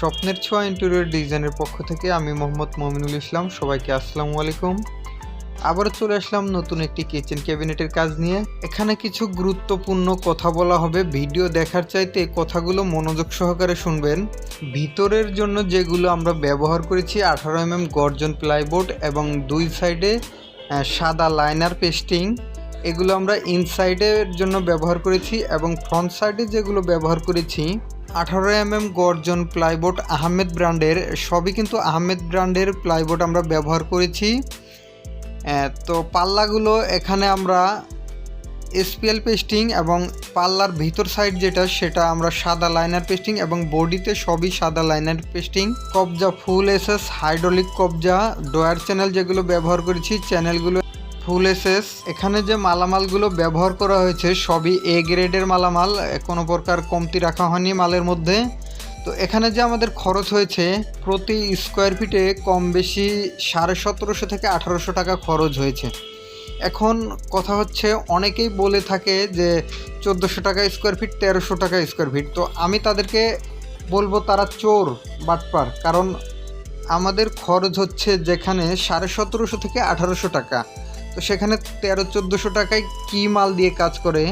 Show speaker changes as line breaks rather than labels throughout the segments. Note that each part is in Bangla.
স্বপ্নের ছোঁয়া ইন্টেরিয়র ডিজাইনের পক্ষ থেকে আমি মোহাম্মদ মমিনুল ইসলাম। সবাইকে আসসালামু আলাইকুম। আবারও চলে আসলাম নতুন একটি কিচেন ক্যাবিনেটের কাজ নিয়ে। এখানে কিছু গুরুত্বপূর্ণ কথা বলা হবে। ভিডিও দেখার চাইতে কথাগুলো মনোযোগ সহকারে শুনবেন। ভিতরের জন্য যেগুলো আমরা ব্যবহার করেছি, আঠারো এমএম গর্জন প্লাইবোর্ড এবং দুই সাইডে সাদা লাইনার পেস্টিং এগুলো আমরা ইনসাইডের জন্য ব্যবহার করেছি এবং ফ্রন্ট সাইডে যেগুলো ব্যবহার করেছি আঠারো এমএম গর্জন প্লাইবোর্ড আহমেদ ব্র্যান্ডের, সবই কিন্তু আহমেদ ব্র্যান্ডের প্লাইবোর্ড আমরা ব্যবহার করেছি। তো পাল্লাগুলো এখানে আমরা এসপিএল পেস্টিং এবং পাল্লার ভিতর সাইড যেটা, সেটা আমরা সাদা লাইনার পেস্টিং এবং বডিতে সবই সাদা লাইনার পেস্টিং। কবজা ফুল এসএস, হাইড্রোলিক কবজা ডয়ার চ্যানেল যেগুলো ব্যবহার করেছি, চ্যানেলগুলো ফুল এসএস এখানে যে মালামালগুলো ব্যবহার করা হয়েছে, সবই এ গ্রেডের মালামাল। কোনো প্রকার কমতি রাখা হয়নি মালের মধ্যে। তো এখানে যে আমাদের খরচ হয়েছে, প্রতি স্কোয়ার ফিটে কম বেশি সাড়ে সতেরোশো থেকে আঠারোশো টাকা খরচ হয়েছে। এখন কথা হচ্ছে, অনেকেই বলে থাকে যে চোদ্দোশো টাকা স্কোয়ার ফিট তেরোশো টাকা স্কোয়ার ফিট তো আমি তাদেরকে বলব, তারা চোর, বাটপার। কারণ আমাদের খরচ হচ্ছে যেখানে সাড়ে সতেরোশো থেকে আঠারোশো টাকা। তো সেখানে তেরো, চোদ্দোশো টাকায় কী মাল দিয়ে কাজ করে?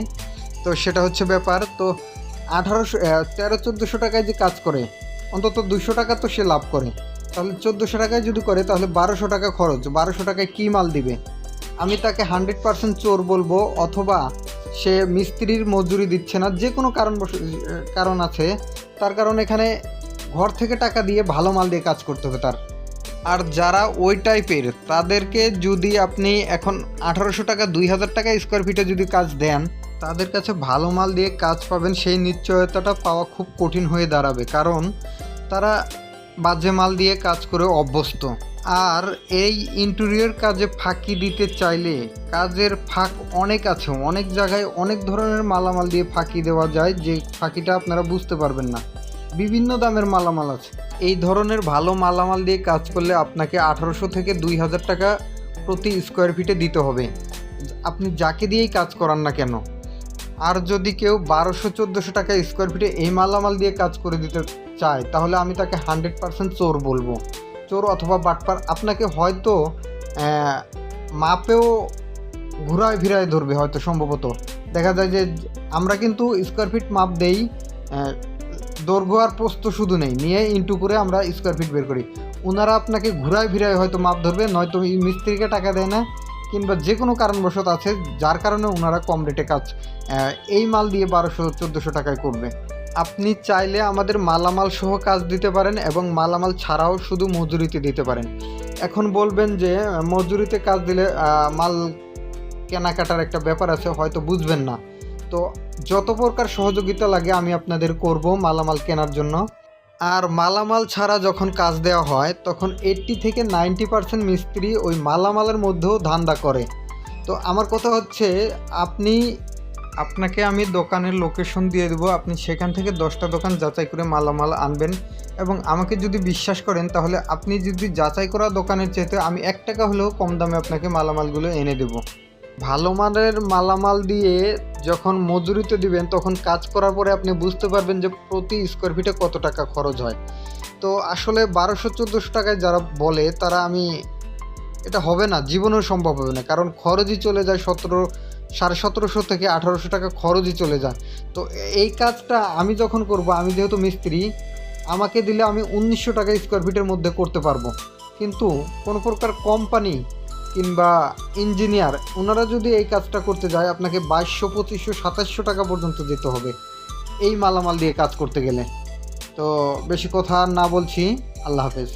তো সেটা হচ্ছে ব্যাপার। তো আঠারোশো তেরো, চোদ্দোশো টাকায় যে কাজ করে, অন্তত দুশো টাকা তো সে লাভ করে। তাহলে চোদ্দোশো টাকায় যদি করে, তাহলে বারোশো টাকা খরচ। বারোশো টাকায় কী মাল দিবে? আমি তাকে হান্ড্রেড পার্সেন্ট চোর বলব, অথবা সে মিস্ত্রির মজুরি দিচ্ছে না, যে কোনো কারণ কারণ আছে। তার কারণ এখানে ঘর থেকে টাকা দিয়ে ভালো মাল দিয়ে কাজ করতে হবে তার। আর যারা ওই টাইপের তাদেরকে যদি আপনি এখন আঠারোশো টাকা, দুই হাজার টাকা স্কোয়ার ফিটে যদি কাজ দেন, তাদের কাছে ভালো মাল দিয়ে কাজ পাবেন, সেই নিশ্চয়তাটা পাওয়া খুব কঠিন হয়ে দাঁড়াবে। কারণ তারা বাজে মাল দিয়ে কাজ করে অভ্যস্ত। আর এই ইন্টেরিয়র কাজে ফাঁকি দিতে চাইলে কাজের ফাঁক অনেক আছে। অনেক জায়গায় অনেক ধরনের মালামাল দিয়ে ফাঁকি দেওয়া যায় যে ফাঁকিটা আপনারা বুঝতে পারবেন না। বিভিন্ন দামের মালামাল আছে। এই ধরনের ভালো মালামাল দিয়ে কাজ করলে আপনাকে আঠারোশো থেকে দুই হাজার টাকা প্রতি স্কোয়ার ফিটে দিতে হবে। আপনি যাকে দিয়েই কাজ করান না কেন, আর যদি কেউ বারোশো, চোদ্দোশো টাকা স্কোয়ার ফিটে এই মালামাল দিয়ে কাজ করে দিতে চায়, তাহলে আমি তাকে হান্ড্রেড পার্সেন্ট চোর বলব। চোর অথবা বাটপার আপনাকে হয়তো মাপেও ঘুরায় ফিরায় ধরবে হয়তো সম্ভবত। দেখা যায় যে আমরা কিন্তু স্কোয়ার ফিট মাপ দেই দৈর্ঘ্য আর প্রস্থ শুধু নেই, নিয়ে ইন্টু করে আমরা স্কোয়ার ফিট বের করি। ওনারা আপনাকে ঘুরায় ফিরায় হয়তো মাপ ধরবে, নয়তো মিস্ত্রিকে টাকা দেয় না, কিংবা যে কোনো কারণবশত আছে, যার কারণে ওনারা কম রেটে কাজ এই মাল দিয়ে বারোশো, চোদ্দোশো টাকায় করবে। আপনি চাইলে আমাদের মালামাল সহ কাজ দিতে পারেন এবং মালামাল ছাড়াও শুধু মজুরিতে দিতে পারেন। এখন বলবেন যে, মজুরিতে কাজ দিলে মাল কেনাকাটার একটা ব্যাপার আছে, হয়তো বুঝবেন না। তো যত প্রকার সহযোগিতা লাগে আমি আপনাদের করব মালামাল কেনার জন্য। আর মালামাল ছাড়া যখন কাজ দেওয়া হয়, তখন এইট্টি থেকে নাইনটি পার্সেন্ট মিস্ত্রি ওই মালামালের মধ্যেও ধান্দা করে। তো আমার কথা হচ্ছে, আপনি, আপনাকে আমি দোকানের লোকেশন দিয়ে দেবো, আপনি সেখান থেকে দশটা দোকান যাচাই করে মালামাল আনবেন। এবং আমাকে যদি বিশ্বাস করেন, তাহলে আপনি যদি যাচাই করা দোকানের চাইতে আমি এক টাকা হলেও কম দামে আপনাকে মালামালগুলো এনে দেবো। ভালো মানের মালামাল দিয়ে যখন মজুরিতে দিবেন, তখন কাজ করার পরে আপনি বুঝতে পারবেন যে প্রতি স্কোয়ার ফিটে কত টাকা খরচ হয়। তো আসলে বারোশো চোদ্দোশো টাকায় যারা বলে, তারা আমি, এটা হবে না, জীবনেও সম্ভব হবে না। কারণ খরচই চলে যায় সতেরো, সাড়ে সতেরোশো থেকে আঠারোশো টাকা খরচই চলে যায়। তো এই কাজটা আমি যখন করব, আমি যেহেতু মিস্ত্রি, আমাকে দিলে আমি উনিশশো টাকা স্কোয়ার ফিটের মধ্যে করতে পারব। কিন্তু কোনো প্রকার কোম্পানি কিংবা ইঞ্জিনিয়ার, ওনারা যদি এই কাজটা করতে যায়, আপনাকে বাইশশো, পঁচিশশো, সাতাশশো টাকা পর্যন্ত দিতে হবে এই মালামাল দিয়ে কাজ করতে গেলে। তো বেশি কথা না বলছি। আল্লাহ হাফেজ।